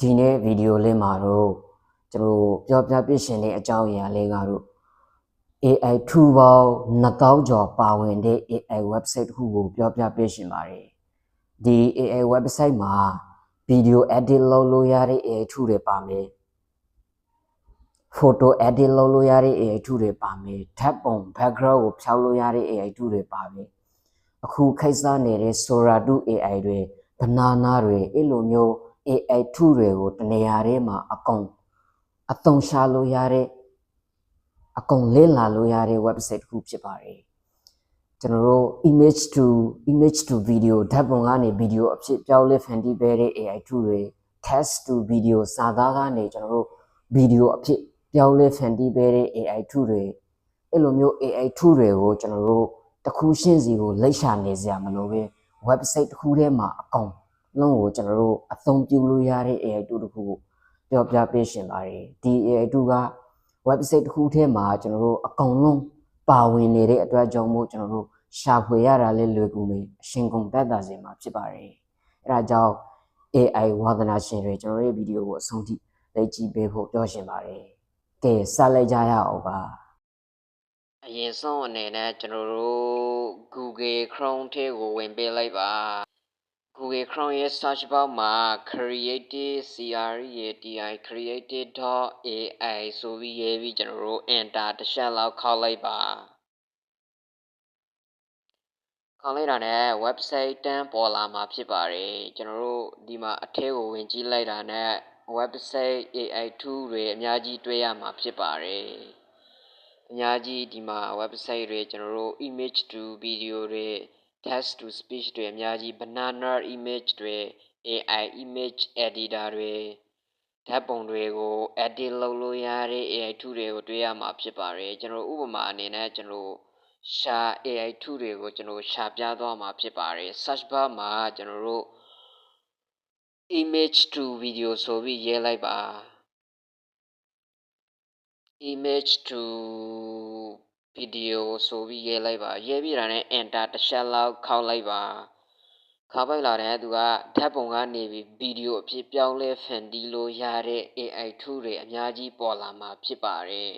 ဒီနေ့ဗီဒီယိုလေးမှာတော့ကျွန်တော်ပြောပြပြရှင်တဲ့အကြောင်းအရာလေးကတော့ AI 2ပေါင်း2000ကျော်ပါဝင်တဲ့ AI website တစ်ခုကိုပြောပြပြရှင်ပါတယ်ဒီ AI website မှာ video edit လုပ်လို့ရတဲ့ AI 2တွေပါမယ် photo edit လုပ်လို့ရတဲ့ AI 2တွေပါမယ် tab ပုံ background ကိုဖြောက်လို့ရတဲ့ AI 2တွေပါမယ်အခုခိတ်စားနေတဲ့ Sora 2 AI တွေ banana တွေအဲ့လိုမျိုး AI 2တွေကိုတနေရာထဲမှာအကုန်အသုံးရှာလို့ရတဲ့အကုန်လင်းလာလို့ရတဲ့ website တစ်ခုဖြစ်ပါတယ်ကျွန်တော်တို့ image to image to video ဓာတ်ပုံကနေ video အဖြစ်ပြောင်းလဲဖန်တီးပေးတဲ့ AI 2တွေ text to video စာသားကနေကျွန်တော်တို့ video အဖြစ်ပြောင်းလဲဖန်တီးပေးတဲ့ AI 2တွေအဲ့လိုမျိုး AI 2တွေကိုကျွန်တော်တို့တစ်ခုချင်းစီကိုလိပ်ရှာနေစရာမလိုပဲ website တစ်ခုထဲမှာအကောင် လုံးကိုကျွန်တော်တို့အသုံးပြုလို့ရတဲ့ AI 2တစ်ခုကိုပြောပြပေးရှင်ပါတယ်ဒီ AI 2က website တစ်ခုထဲမှာကျွန်တော်တို့အကောင်လုံးပါဝင်နေတဲ့အတွက်ကြောင့်မို့ကျွန်တော်တို့ရှာဖွေရတာလည်းလွယ်ကူမယ်အရှင်ကုန်တက်တာစင်မှာဖြစ်ပါတယ်အဲဒါကြောင့် AI ဝါသနာရှင်တွေကျွန်တော်ရဲ့ဗီဒီယိုကိုအဆုံးထိလိုက်ကြည့်ပေးဖို့ပြောရှင်ပါတယ်ကဲစလိုက်ကြရအောင်ပါအရင်ဆုံးအနေနဲ့ကျွန်တော်တို့ Google Chrome ထဲကိုဝင်ပေးလိုက်ပါ Google Chrome ရဲ့ search bar မှာ creative creati creative.ai ဆိုပြီးရေးပြီးကျွန်တော်တို့ enter တစ်ချက်လောက်ခောက်လိုက်ပါခေါင်းလိုက်တာနဲ့ website တန်းပေါ်လာမှာဖြစ်ပါတယ်ကျွန်တော်တို့ဒီမှာအထဲကိုဝင်ကြည့်လိုက်တာနဲ့ website AI2 တွေအများကြီးတွေ့ရမှာဖြစ်ပါတယ်အများကြီးဒီမှာ website တွေကျွန်တော်တို့ image to video တွေ text to speech တွေအများကြီး banana image တွေ AI image editor တွေဓာတ်ပုံတွေကို edit လုပ်လို့ရတဲ့ AI2 တွေကိုတွေ့ရမှာဖြစ်ပါတယ်ကျွန်တော်ဥပမာအနေနဲ့ကျွန်တော်ရှာ AI2 တွေကိုကျွန်တော်ရှာပြသွားမှာဖြစ်ပါတယ် search bar မှာကျွန်တော်တို့ image to video ဆိုပြီးရေးလိုက်ပါ image to video ဆိုပြီးရေးလိုက်ပါရေးပြီးတာနဲ့ enter တစ်ချက်လောက်ခောက်လိုက်ပါခောက်ပိုက်လာတဲ့သူကဓာတ်ပုံကနေပြီးဗီဒီယိုအဖြစ်ပြောင်းလဲဖန်တီးလို့ရတဲ့ AI 2တွေအများကြီးပေါ်လာမှာဖြစ်ပါတယ်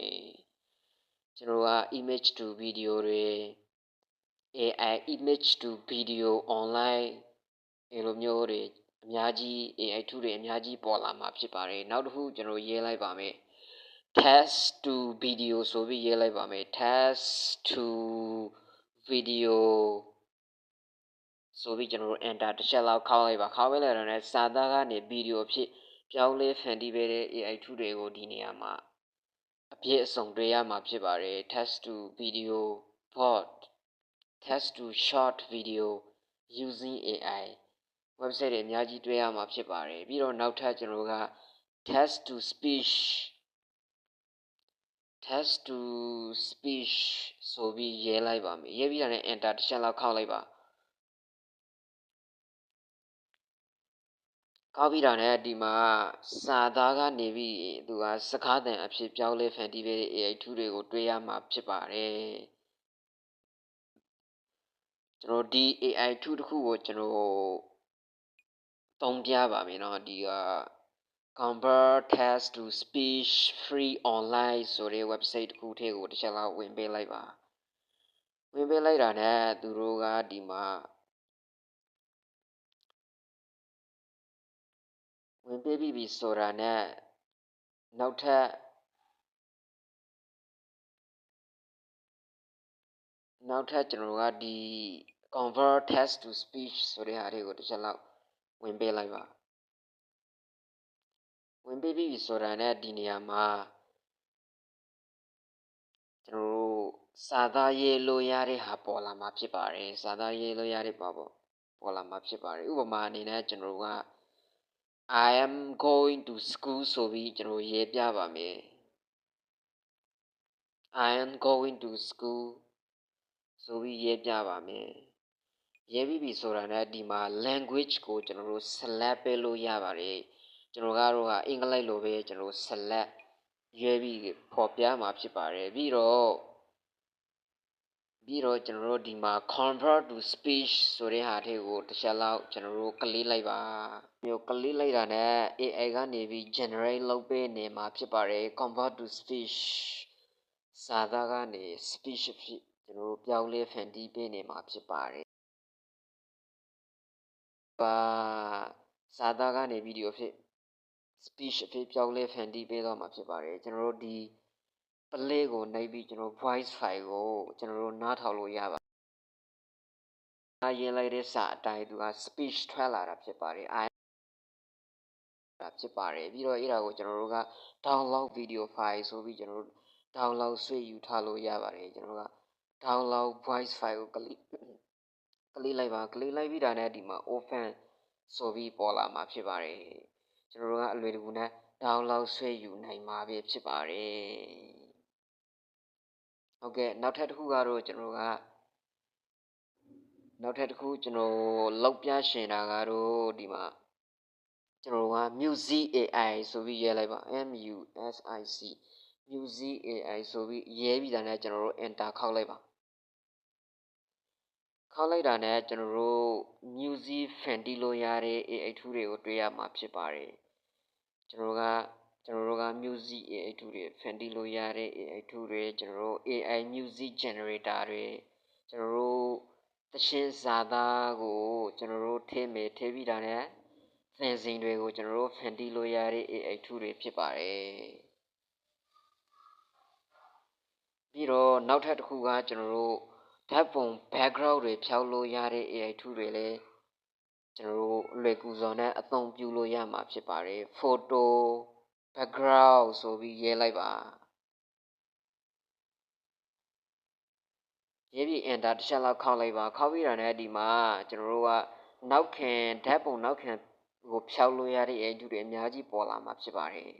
ကျွန်တော်က image to video တွေ AI image to video online အဲ့လိုမျိုးတွေအများကြီး AI 2တွေအများကြီးပေါ်လာမှာဖြစ်ပါတယ်နောက်တစ်ခုကျွန်တော်ရေးလိုက်ပါမယ် test to video ဆိုပြီးရေးလိုက်ပါမယ် test to video ဆိုပြီးကျွန်တော်တို့ enter တစ်ချက်လောက်ခောက်လိုက်ပါခောက်လိုက်လိုက်တော့စာသားကနေ video အဖြစ်ပြောင်းလဲဖန်တီးပေးတဲ့ AI 2တွေကိုဒီနေရာမှာအပြည့်အစုံတွေ့ရမှာဖြစ်ပါတယ် test to video bot test to short video using AI website တွေအများကြီးတွေ့ရမှာဖြစ်ပါတယ်ပြီးတော့နောက်ထပ်ကျွန်တော်တို့က test to speech test to speech ဆိုပြီးရေးလိုက်ပါမယ်ရေးပြီးတာနဲ့ enter တစ်ချက်လောက်ခောက်လိုက်ပါကောက်ပြီးတာနဲ့ဒီမှာစာသားကနေပြီးသူကစကားသံအဖြစ်ပြောင်းလဲဖန်တီးပေးတဲ့ AI 2တွေကိုတွေ့ရမှာဖြစ်ပါတယ်ကျွန်တော်ဒီ AI 2တစ်ခုကိုကျွန်တော်သုံးပြပါမယ်เนาะဒီက convert text to speech free online ဆိုတဲ့ website တစ်ခုထဲကိုတစ်ချက်လောက်ဝင်ပေးလိုက်ပါဝင်ပေးလိုက်တာနဲ့သူတို့ကဒီမှာဝင်ပေးပြီးပြီဆိုတာနဲ့နောက်ထပ်နောက်ထပ်ကျွန်တော်တို့ကဒီ convert text to speech ဆိုတဲ့ဟာတွေကိုတစ်ချက်လောက်ဝင်ပေးလိုက်ပါ ဝင်ပေးပြီဆိုတာနဲ့ဒီနေရာမှာကျွန်တော်တို့စာသားရေးလို့ရတဲ့ဟာပေါ်လာမှာဖြစ်ပါတယ်စာသားရေးလို့ရတဲ့ပါပေါ့ပေါ်လာမှာဖြစ်ပါတယ်ဥပမာအနေနဲ့ကျွန်တော်တို့က I am going to school ဆိုပြီးကျွန်တော်ရေးပြပါမယ် I am going to school ဆိုပြီးရေးပြပါမယ်ရေးပြီးပြီဆိုတာနဲ့ဒီမှာ language ကိုကျွန်တော်တို့ select ပေးလို့ရပါတယ် ကျွန်တော်ကတော့ကအင်္ဂလိပ်လိုပဲကျွန်တော် select ရွေးပြီးပေါ်ပြမှာဖြစ်ပါတယ်ပြီးတော့ပြီးတော့ကျွန်တော်တို့ဒီမှာ convert to speech ဆိုတဲ့ဟာထဲကိုတစ်ချက်လောက်ကျွန်တော်တို့ကလေးလိုက်ပါမျိုးကလေးလိုက်တာနဲ့ AI ကနေပြီး generate လုပ်ပေးနေမှာဖြစ်ပါတယ် convert to speech စာသားကနေ speech ဖြစ်ကျွန်တော်တို့ပြောင်းလဲဖန်တီးပေးနေမှာဖြစ်ပါတယ်ပါစာသားကနေဗီဒီယိုဖြစ် speech အဖြစ်ပြောင်းလဲဖန်တီးပေးတော့မှာဖြစ်ပါတယ်ကျွန်တော်တို့ဒီ play ကိုနှိပ်ပြီးကျွန်တော် voice file ကိုကျွန်တော်တို့နားထောင်လို့ရပါအရင်လိုက်တဲ့စာအတိုင်းသူက speech ထွက်လာတာဖြစ်ပါတယ်အဲတာဖြစ်ပါတယ်ပြီးတော့အဲ့ဒါကိုကျွန်တော်တို့က download video file ဆိုပြီးကျွန်တော်တို့ download ဆွဲယူထားလို့ရပါတယ်ကျွန်တော်တို့က download voice file ကိုကလစ်ကလစ်လိုက်ပါကလစ်လိုက်ပြီးတာနဲ့ဒီမှာ open ဆိုပြီးပေါ်လာမှာဖြစ်ပါတယ် ကျွန်တော်တို့ကအလွယ်တကူနဲ့ download ဆွဲယူနိုင်မှာပဲဖြစ်ပါတယ်ဟုတ်ကဲ့နောက်ထပ်တစ်ခုကတော့ကျွန်တော်တို့ကနောက်ထပ်တစ်ခုကျွန်တော်လောက်ပြရှင်တာကတော့ဒီမှာကျွန်တော်က music AI ဆိုပြီးရေးလိုက်ပါ M U S I C music AI ဆိုပြီးရေးပြီးတာနဲ့ကျွန်တော်တို့ enter ခောက်လိုက်ပါခောက်လိုက်တာနဲ့ကျွန်တော်တို့ music ဖန်တီးလို့ရတဲ့ AI tool တွေကိုတွေ့ရမှာဖြစ်ပါတယ် ကျွန်တော်ကကျွန်တော်တို့က music AI tool တွေဖန်တီးလို့ရတဲ့ AI tool တွေကျွန်တော်တို့ AI music generator တွေကျွန်တော်တို့သရှင်ဇာသားကိုကျွန်တော်တို့ထည့်မယ်ထည့်ပြီးတာနဲ့သင်စင်တွေကိုကျွန်တော်တို့ဖန်တီးလို့ရတဲ့ AI tool တွေဖြစ်ပါတယ်ပြီးတော့နောက်ထပ်တစ်ခုကကျွန်တော်တို့ဓာတ်ပုံ background တွေဖြောက်လို့ရတဲ့ AI tool တွေလည်း ကျွန်တော်တို့လွယ်ကူစွာနဲ့အသုံးပြုလို့ရမှာဖြစ်ပါတယ် photo background ဆိုပြီးရေးလိုက်ပါရေးပြီး enter တစ်ချက်လောက်ခောက်လိုက်ပါခောက်ပြီးတာနဲ့ဒီမှာကျွန်တော်တို့ကနောက်ခင်ဓာတ်ပုံနောက်ခင်ကိုဖြောက်လို့ရတဲ့ AI tool တွေအများကြီးပေါ်လာမှာဖြစ်ပါတယ်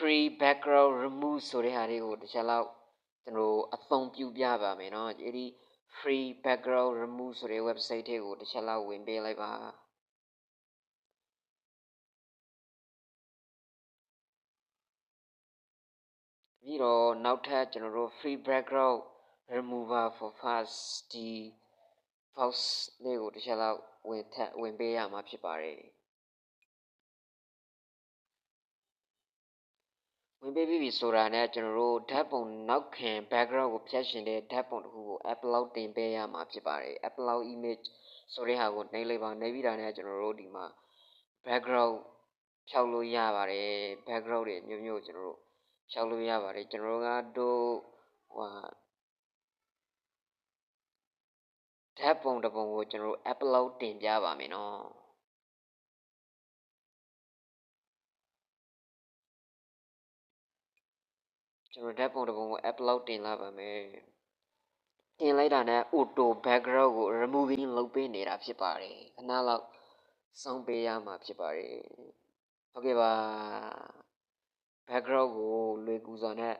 free background remove ဆိုတဲ့ဟာလေးကိုတစ်ချက်လောက်ကျွန်တော်အသုံးပြုပြပါမယ်เนาะဒီ free background remove ဆိုတဲ့ website တွေကိုတစ်ချက်လောက်ဝင်ပေးလိုက်ပါပြီးတော့နောက်ထပ်ကျွန်တော်တို့ free background remover for fast ဒီ box လေးကိုတစ်ချက်လောက်ဝင်ထပ်ဝင်ပေးရမှာဖြစ်ပါတယ် ဝင်ပေးပြီးပြီဆိုတာနဲ့ကျွန်တော်တို့ဓာတ်ပုံနောက်ခံ background ကိုဖြတ်ရှင်တဲ့ဓာတ်ပုံတစ်ခုကို upload တင်ပေးရမှာဖြစ်ပါတယ် upload image ဆိုတဲ့ဟာကိုနှိပ်လိုက်ပါနှိပ်ပြီးတာနဲ့ကျွန်တော်တို့ဒီမှာ background ဖြောက်လို့ရပါတယ် background တွေမျိုးမျိုးကျွန်တော်တို့ဖြောက်လို့ရပါတယ်ကျွန်တော်တို့ကတော့ဟိုဓာတ်ပုံတစ်ပုံကိုကျွန်တော်တို့ upload တင်ပြပါမယ်နော် ကျွန်တော်ဓာတ်ပုံတစ်ပုံကို upload တင်လာပါမယ်တင်လိုက်တာနဲ့ auto background ကို removing လုပ်ပေးနေတာဖြစ်ပါတယ်ခဏလောက်စောင့်ပေးရမှာဖြစ်ပါတယ်ဟုတ်ကဲ့ပါ background ကိုလွယ်ကူစွာနဲ့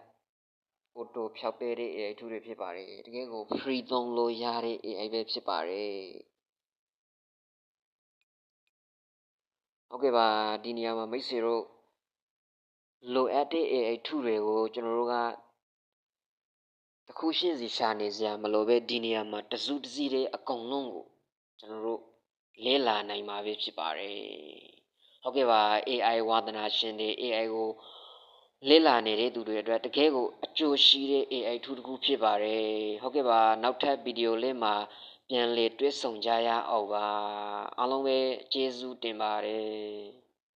auto ဖြောက်ပေးတဲ့ AI tool တွေဖြစ်ပါတယ်တကယ်ကို free သုံးလို့ရတဲ့ AI ပဲဖြစ်ပါတယ်ဟုတ်ကဲ့ပါဒီနေရာမှာမိတ်ဆွေတို့ လိုအပ်တဲ့ AI tool တွေကိုကျွန်တော်တို့ကတခုရှင်းစီရှာနေစရာမလိုပဲဒီနေရာမှာတစုတစည်းတဲ့အကုန်လုံးကိုကျွန်တော်တို့လဲလာနိုင်မှာပဲဖြစ်ပါတယ်ဟုတ်ကဲ့ပါ AI ဝါသနာရှင်တွေ AI ကိုလေ့လာနေတဲ့သူတွေအတွက်တကယ်ကိုအကျိုးရှိတဲ့ AI ထူးတစ်ခုဖြစ်ပါတယ်ဟုတ်ကဲ့ပါနောက်ထပ်ဗီဒီယိုလေးမှာပြန်လည်တွေ့ဆုံကြရအောင်ပါအားလုံးပဲကျေးဇူးတင်ပါတယ်